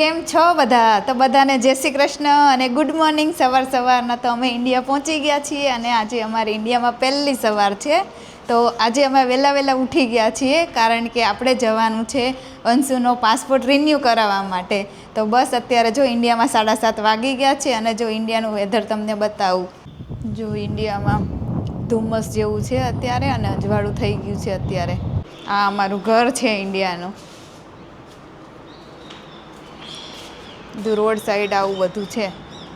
કેમ છો બધા? તો બધાને જય શ્રી કૃષ્ણ અને ગુડ મોર્નિંગ સવાર સવારના તો અમે ઇન્ડિયા પહોંચી ગયા છીએ અને આજે અમારી ઇન્ડિયામાં પહેલી સવાર છે. તો આજે અમે વહેલા વહેલા ઉઠી ગયા છીએ કારણ કે આપણે જવાનું છે અંશુનો પાસપોર્ટ રિન્યૂ કરાવવા માટે. તો બસ અત્યારે જો ઇન્ડિયામાં સાડા સાત વાગી ગયા છે અને જો ઇન્ડિયાનું વેધર તમને બતાવું. જો ઇન્ડિયામાં ધુમ્મસ જેવું છે અત્યારે અને અજવાળું થઈ ગયું છે અત્યારે. આ અમારું ઘર છે ઇન્ડિયાનું. બધું રોડ સાઈડ આવું બધું છે.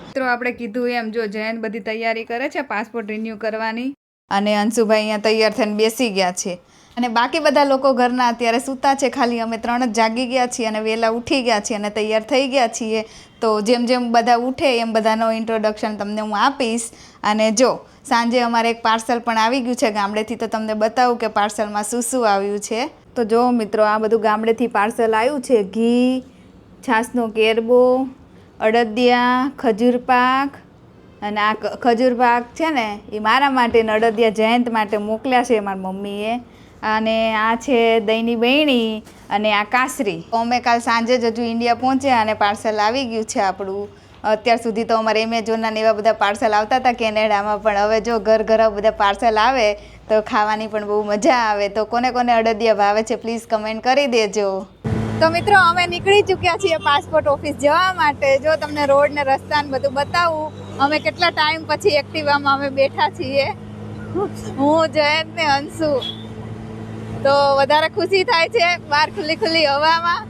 મિત્રો આપણે કીધું એમ જો જયંત બધી તૈયારી કરે છે પાસપોર્ટ રિન્યૂ કરવાની. અને અંશુભાઈ અહીંયા તૈયાર થઈને બેસી ગયા છે. અને બાકી બધા લોકો ઘરના અત્યારે સૂતા છે ખાલી અમે ત્રણ જ જાગી ગયા છીએ અને વહેલા ઉઠી ગયા છીએ અને તૈયાર થઈ ગયા છીએ. તો જેમ જેમ બધા ઉઠે એમ બધાનો ઇન્ટ્રોડક્શન તમને હું આપીશ. અને જો સાંજે અમારે એક પાર્સલ પણ આવી ગયું છે ગામડેથી તો તમને બતાવું કે પાર્સલમાં શું શું આવ્યું છે. તો જો મિત્રો આ બધું ગામડેથી પાર્સલ આવ્યું છે ઘી છાશનો કેરબો અડદિયા, ખજૂર પાક અને આ ખજૂર પાક છે ને, એ મારા માટે અડદિયા જયંત માટે મોકલ્યા છે મારી મમ્મીએ. અને આ છે દહીંની બહેણી અને આ કાસરી. અમે કાલ સાંજે જ હજુ ઇન્ડિયા પહોંચ્યા અને પાર્સલ આવી ગયું છે આપણું. અત્યાર સુધી તો અમારે એમેઝોનના એવા બધા પાર્સલ આવતા હતા કેનેડામાં, પણ હવે જો ઘર ઘર બધા પાર્સલ આવે, તો ખાવાની પણ બહુ મજા આવે. તો કોને કોને અડદિયા ભાવે છે, પ્લીઝ કમેન્ટ કરી દેજો. તો મિત્રો, અમે નીકળી ચૂક્યા છીએ પાસપોર્ટ ઓફિસ જવા માટે. જો તમને રોડ ને રસ્તા ને બધું બતાવું, અમે કેટલા ટાઈમ પછી એક્ટિવામાં અમે બેઠા છીએ. હું, જયંત ને અંશુ. તો વધારે ખુશી થાય છે બહાર ખુલ્લી ખુલ્લી હવામાં.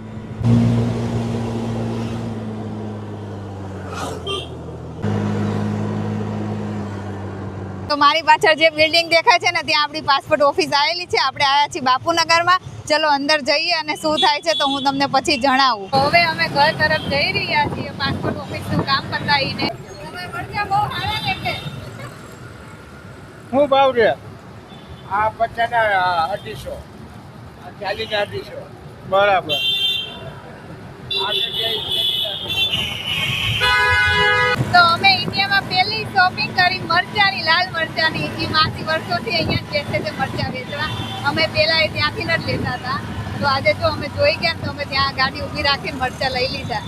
તો મારી પાછળ જે બિલ્ડિંગ દેખાય છે ને, ત્યાં આપણી પાસપોર્ટ ઓફિસ આવેલી છે. આપણે આવ્યા છીએ બાપુનગરમાં. ચલો અંદર જઈએ અને શું થાય છે તો હું તમને પછી જણાવું. હવે અમે ઘર તરફ જઈ રહ્યા છીએ પાસપોર્ટ ઓફિસનું કામ પતાવીને. શું ભાવ રે આ પચાના અઢીસો. આ ચાલીસ અઢીસો. બરાબર. તો અમે ઇન્ડિયામાં પહેલી શોપિંગ કરી મરચાની લાલ મરચાની. એ માસી વર્ષોથી અહીંયા જે છે છે મરચા વેચવા. અમે પહેલા એ ત્યાંથી જ લેતા હતા. તો આજે જો અમે જોઈ ગયા તો અમે ત્યાં ગાડી ઊભી રાખીને મરચા લઈ લીધા.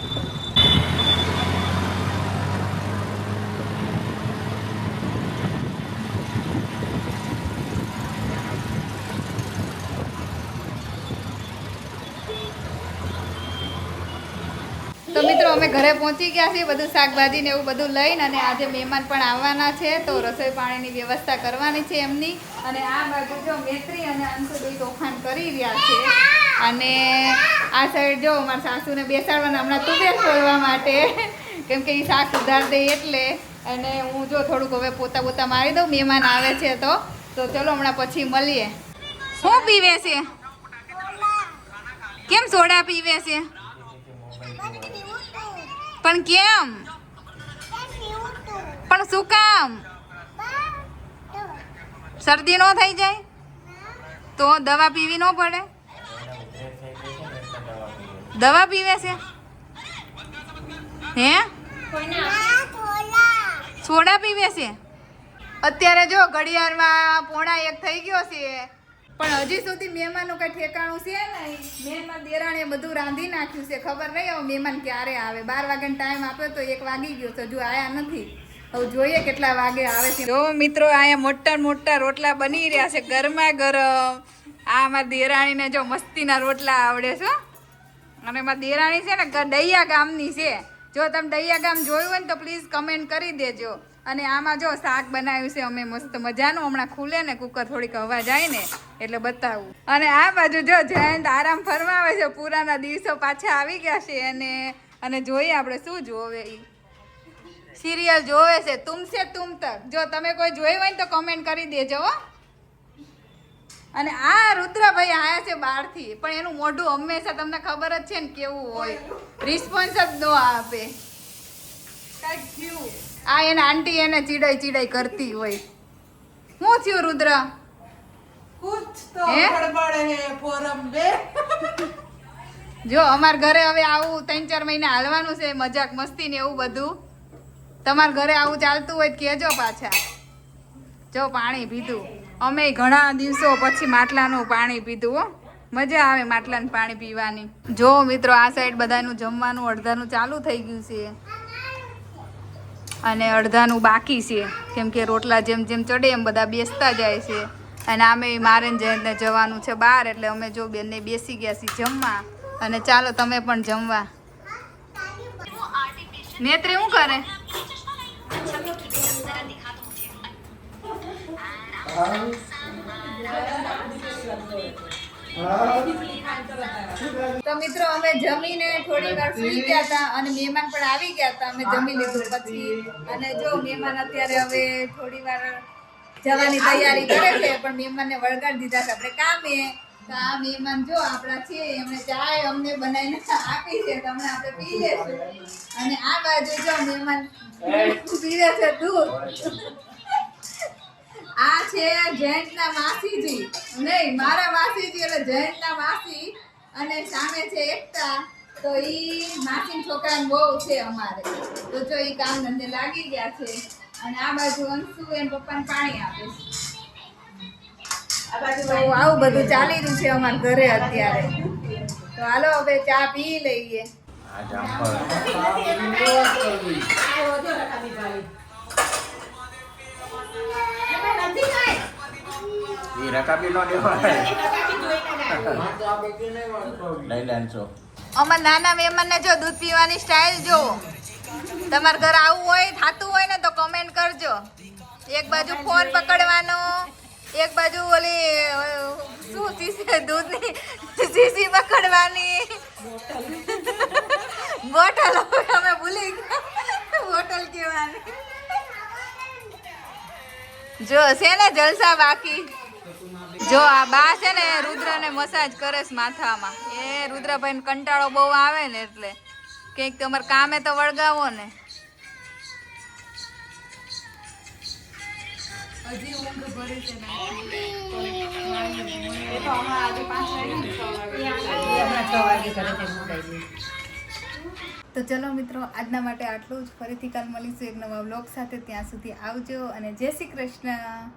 તો મિત્રો, અમે ઘરે પહોંચી ગયા છીએ બધું શાકભાજી ને એવું બધું લઈને અને આજે મહેમાન પણ આવવાના છે. તો રસોઈ પાણીની વ્યવસ્થા કરવાની છે એમની. અને આ બાજુ જો મેત્રી અને અંશુભાઈ તોફાન કરી રહ્યા છે. અને આ સાઈડ જો મારા સાસુને બેસાડવાના, હમણાં તુબેર ખોલવા માટે. કેમ કે એ શાક સુધાર દે એટલે. અને હું જો થોડુંક હવે પોતા પોતા મારી દઉં, મહેમાન આવે છે તો. તો ચલો હમણાં પછી મળીએ. શું પીવે છે? કેમ સોડા પીવે છે? પણ કેમ? પણ શું કામ? શરદી નો થઈ જાય? તો દવા પીવી ન પડે? દવા પીવે છે? હે? સોડા પીવે છે? અત્યારે જો ઘડિયાળમાં પોણા એક થઈ ગયો છે. પણ હજી સુધી મહેમાનનું કઈ ઠેકાણું છે નહીં. મહેમાન દેરાણીએ બધું રાંધી નાખ્યું છે. ખબર નહીં હવે મહેમાન ક્યારે આવે. બાર વાગ્યાનો ટાઈમ આપ્યો તો એક વાગી ગયો છે. હજુ આયા નથી. હવે જોઈએ કેટલા વાગે આવે છે. જો મિત્રો, અહીંયા મોટા મોટા રોટલા બની રહ્યા છે ગરમા ગરમ. આ અમારા દેરાણીને જો મસ્તીના રોટલા આવડે છે અને મારા દેરાણી છે ને દૈયા ગામની છે. જો તમે દૈયા ગામ જોયું હોય ને તો પ્લીઝ કમેન્ટ કરી દેજો. અને આમાં જો શાક બનાવ્યું છે અમે મસ્ત મજાનું. હમણાં ખુલે ને કુકર થોડીક હવા જાય ને એટલે બતાવું. અને આ બાજુ જો જયંત આરામ ફરવા આવે છે પુરાના દિવસો પાછા આવી ગયા છે અને અને જોઈએ આપણે શું જોવે એ સિરિયલ જોવે છે તુમસે તુમ તક. જો તમે કોઈ જોયું હોય ને તો કમેન્ટ કરી દેજો હો. અને આ રુદ્રભાઈ આયા છે બહારથી પણ એનું મોઢું હંમેશા તમને ખબર જ છે ને કેવું હોય. રિસ્પોન્સ જ ન આપે. આ એને આંટી એને ચીડાઈ ચીડાઈ કરતી હોય. શું થયું રુદ્ર? જો અમાર ઘરે હવે આવું ત્રણ ચાર મહિને હાલવાનું છે મજાક મસ્તી ને એવું બધું. તમાર ઘરે આવું ચાલતું હોય કેજો પાછા. જો પાણી પીધું. અમે ઘણા દિવસો પછી માટલાનું પાણી પીધું હો. મજા આવે માટલાનું પાણી પીવાની. જો મિત્રો આ સાઈડ બધાનું જમવાનું અડધાનું ચાલુ થઈ ગયું છે. અને અડધાનું બાકી છે. કેમ કે રોટલા જેમ જેમ ચડે એમ બધા બેસતા જાય છે. અને આમે મારે જયંતને જવાનું છે બહાર, એટલે અમે જો બેનને બેસી ગયા છીએ જમવા. અને ચાલો તમે પણ જમવા. નેત્રી શું કરે? તો મિત્રો અમે જમીને થોડી વાર સુઈ ગયા હતા અને મહેમાન પણ આવી ગયા હતા. અમે જમી લીધું. પછી અને જો મહેમાન અત્યારે હવે થોડી વાર જવાની તૈયારી કરે છે પણ મહેમાનને વળગાડી દીધા છે. આપણે કામે તો આ મહેમાન જો આપણા છે એમણે ચાય અમને બનાવીને આપી છે તો હમણાં આપણે પી લેશું અને આ બાજુ જો મહેમાન પીવે છે દૂધ આ છે જયંતના માસીજી. નહીં મારા માસીજી એટલે જયંતના માસી અને સામે છે એકતા. તો ઈ માસી છોકરાની બહુ છે અમારે. તો જો ઈ કામ ધંધે લાગી ગયા છે. અને આ બાજુ અંશુ એન પપ્પાને પાણી આપે છે. તો આવું બધું ચાલી રહ્યું છે અમારા ઘરે અત્યારે. તો હાલો હવે ચા પી લઈએ. આ એ રકાબી નો દેવાય લઈ લેજો અમાર નાના મહેમાનને જો દૂધ પીવાની સ્ટાઇલ જો. તમારા ઘર આવું હોય થાતું હોય ને તો કમેન્ટ કરજો. એક બાજુ ફોન પકડવાનો એક બાજુ ઓલી શું શીશી દૂધની શીશી પકડવાની. બોટલ અમે ભૂલી ગયા. બોટલ કહેવાની. જો છે ને જલસા બાકી. જો આ બા છે ને રુદ્રને મસાજ કરે છે માથામાં. એ રુદ્રભાઈને કંટાળો બહુ આવે ને એટલે. કંઈક તમારે કામે તો વળગાવો ને. તો ચલો મિત્રો આજના માટે આટલું જ. ફરીથી કાલ મળીશું એક નવા બ્લોગ સાથે. ત્યાં સુધી આવજો અને જય શ્રી કૃષ્ણ.